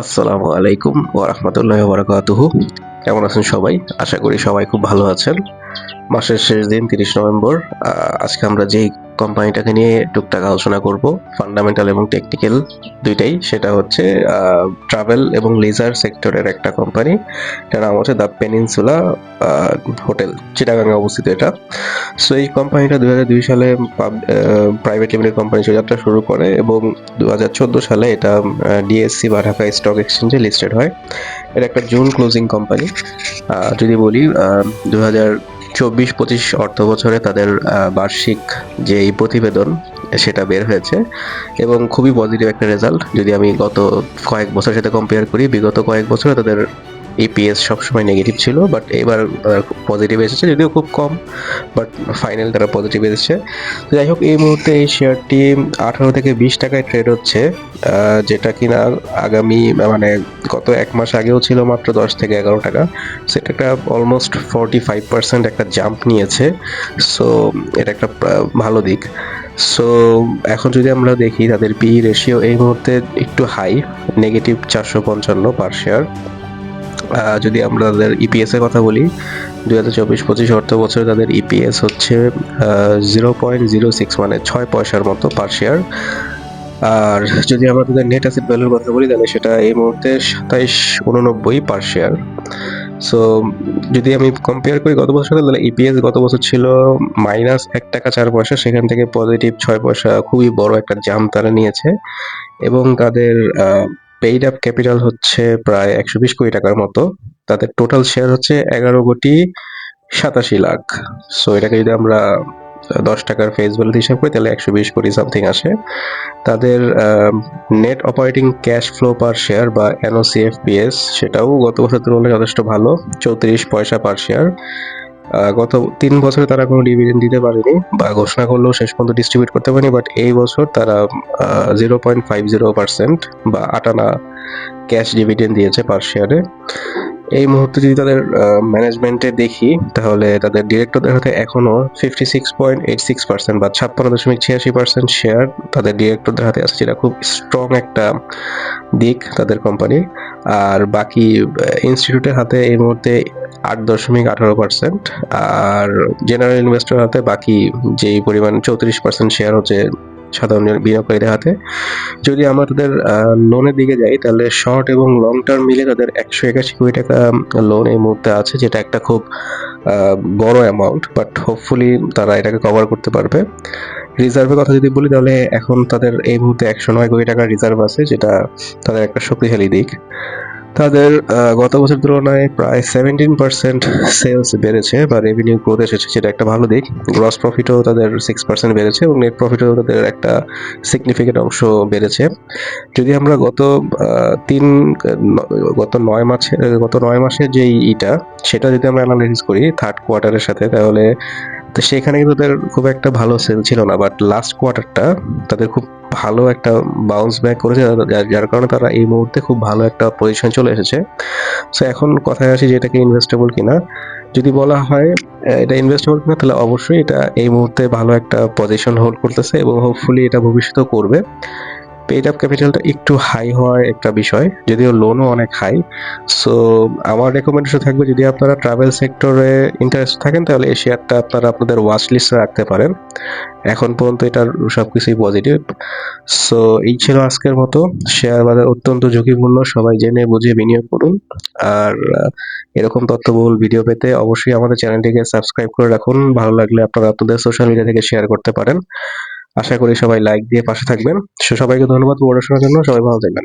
আসসালামু আলাইকুম ওয়া রাহমাতুল্লাহি ওয়া বারাকাতুহু কেমন আছেন সবাই? আশা করি সবাই খুব ভালো আছেন। মাসের শেষ দিন, তিরিশ নভেম্বর। আজকে আমরা যেই কোম্পানিটাকে নিয়ে টুকটাক আলোচনা করব। ফান্ডামেন্টাল এবং টেকনিক্যাল দুইটাই। সেটা হচ্ছে ট্রাভেল এবং লেজার সেক্টরের একটা কোম্পানি এটার নাম হচ্ছে দ্য পেনিনসুলা হোটেল চিটাগাঙ্গে অবস্থিত এটা। সো এই কোম্পানিটা দু হাজার দুই সালে প্রাইভেট লিমিটেড কোম্পানি যাত্রা শুরু করে এবং দু হাজার চোদ্দ সালে এটা ডিএসসি বা ঢাকা স্টক এক্সচেঞ্জে লিস্টেড হয়। এটা একটা জুন ক্লোজিং কোম্পানি যদি বলি দু হাজার চব্বিশ পঁচিশ অর্থ বছরে তাদের বার্ষিক যে এই প্রতিবেদন, সেটা বের হয়েছে এবং খুবই পজিটিভ একটা রেজাল্ট যদি আমি গত কয়েক বছরের সাথে কম্পেয়ার করি, বিগত কয়েক বছরে তাদের ইপিএস সবসময় নেগেটিভ ছিল বাট এবার পজিটিভ এসেছে, যদিও খুব কম বাট ফাইনাল তারা পজিটিভ এসেছে। যাই হোক, এই মুহূর্তে এই শেয়ারটি আঠারো থেকে বিশ টাকায় ট্রেড হচ্ছে যেটা কিনা আগামী মানে গত এক মাস আগেও ছিল মাত্র দশ থেকে এগারো টাকা। সেটা একটা অলমোস্ট ফর্টি ফাইভ পার্সেন্ট একটা জাম্প নিয়েছে সো এটা একটা ভালো দিক। সো এখন যদি আমরা দেখি তাদের পি রেশিও এই মুহূর্তে একটু হাই নেগেটিভ চারশো পঞ্চান্ন পার শেয়ার যদি আমরা তাদের ইপিএস এর কথা বলি, দুই হাজার চব্বিশ পঁচিশ অর্থ বছরে তাদের ইপিএস হচ্ছে জিরো পয়েন্ট জিরো সিক্স মানে ছয় পয়সার মতো পার শেয়ার আর যদি আমরা তাদের নেট অ্যাসেট ভ্যালুর কথা বলি, তাহলে সেটা এই মুহূর্তে সাতাইশ উননব্বই পার শেয়ার সো যদি আমি কম্পেয়ার করি গত বছর সাথে তাহলে ইপিএস গত বছর ছিল মাইনাস এক টাকা চার পয়সা, সেখান থেকে পজিটিভ ছয় পয়সা, খুবই বড় একটা জাম্প তারা নিয়েছে। এবং তাদের পেইড আপ ক্যাপিটাল হচ্ছে প্রায় একশো বিশ কোটি টাকার মতো। তাদের টোটাল শেয়ার হচ্ছে এগারো কোটি সাতাশি লাখ। সো এটাকে যদি আমরা দশ টাকার ফেস ভ্যালু হিসাব করি, তাহলে একশো বিশ কোটি সামথিং আসে। তাদের net operating cash flow per share বা এনওসিএফপিএস সেটাও গত বছর তুলনায় যথেষ্ট ভালো, চৌত্রিশ পয়সা পার শেয়ার গত তিন বছরে তারা কোনো ডিভিডেন্ড দিতে পারেনি বা ঘোষণা করলেও শেষ পর্যন্ত ডিস্ট্রিবিউট করতে পারেনি বাট এই বছর তারা zero point five zero percent বা আটানা ক্যাশ ডিভিডেন্ড দিয়েছে পার শেয়ারে এই মুহূর্তে যদি তাদের ম্যানেজমেন্টে দেখি, তাহলে তাদের ডিরেক্টরদের হাতে এখনও fifty six point eight six percent বা ছাপ্পান্ন দশমিক ছিয়াশি পার্সেন্ট শেয়ার তাদের ডিরেক্টরদের হাতে আছে, যেটা খুব স্ট্রং একটা দিক তাদের কোম্পানি আর বাকি ইনস্টিটিউটের হাতে এই মুহূর্তে আট দশমিক আঠারো পার্সেন্ট আর জেনারেল ইনভেস্টর হাতে বাকি যেই পরিমাণ চৌত্রিশ পার্সেন্ট শেয়ার হচ্ছে সাধারণ বিনিয়োগকারীদের হাতে। যদি আমরা তাদের লোনের দিকে যাই, তাহলে শর্ট এবং লং টার্ম মিলে তাদের একশো একাশি কোটি টাকা লোন এই মুহূর্তে আছে, যেটা একটা খুব বড় অ্যামাউন্ট বাট হোপফুলি তারা এটাকে কভার করতে পারবে। রিজার্ভের কথা যদি বলি, তাহলে এখন তাদের এই মুহূর্তে একশো নয় কোটি টাকার রিজার্ভ আছে, যেটা তাদের একটা শক্তিশালী দিক। তাদের গত বছর তুলনায় প্রায় সেভেন্টিন পার্সেন্ট সেলস বেড়েছে বা রেভিনিউ গ্রোথ এসেছে যেটা একটা ভালো দিক। গ্রস প্রফিটও তাদের সিক্স পার্সেন্ট বেড়েছে এবং নেট প্রফিটও তাদের একটা সিগনিফিকেন্ট অংশ বেড়েছে। যদি আমরা গত তিন, গত নয় মাসে গত নয় মাসের যে ইটা, সেটা যদি আমরা অ্যানালাইসিস করি থার্ড কোয়ার্টারের সাথে, তাহলে তো সেখানে কিন্তু তাদের খুব একটা ভালো সেল ছিল না বাট লাস্ট কোয়ার্টারটা তাদের খুব ভালো একটা বাউন্স ব্যাক করেছে, যার- কারণে তারা এই মুহূর্তে খুব ভালো একটা পজিশন চলে এসেছে। সো এখন কথায় আসি যে এটাকে ইনভেস্টেবল কিনা। যদি বলা হয় এটা ইনভেস্টেবল কিনা, তাহলে অবশ্যই এটা এই মুহূর্তে ভালো একটা পজিশন হোল্ড করতেছে এবং হোপফুলি এটা ভবিষ্যতেও করবে। পেড আপ ক্যাপিটালটা একটু হাই হওয়ার একটা বিষয়, যদিও লোনও অনেক হাই সো আমার রেকমেন্ডেশন থাকবে যদি আপনারা ট্রাভেল সেক্টরে ইন্টারেস্ট থাকেন, তাহলে এই আপনারা আপনাদের ওয়াচ লিস্টে রাখতে পারেন। এখন পর্যন্ত এটার সবকিছুই পজিটিভ সো এই ছিল আজকের মতো। শেয়ার বাজার অত্যন্ত ঝুঁকিপূর্ণ, সবাই জেনে বুঝে বিনিয়োগ করুন। আর এরকম তথ্যবহুল ভিডিও পেতে অবশ্যই আমাদের চ্যানেলটিকে সাবস্ক্রাইব করে রাখুন। ভালো লাগলে আপনারা আপনাদের সোশ্যাল মিডিয়া থেকে শেয়ার করতে পারেন। আশা করি সবাই লাইক দিয়ে পাশে থাকবেন। সবাইকে ধন্যবাদ পড়াশোনার জন্য। সবাই ভালো থাকবেন।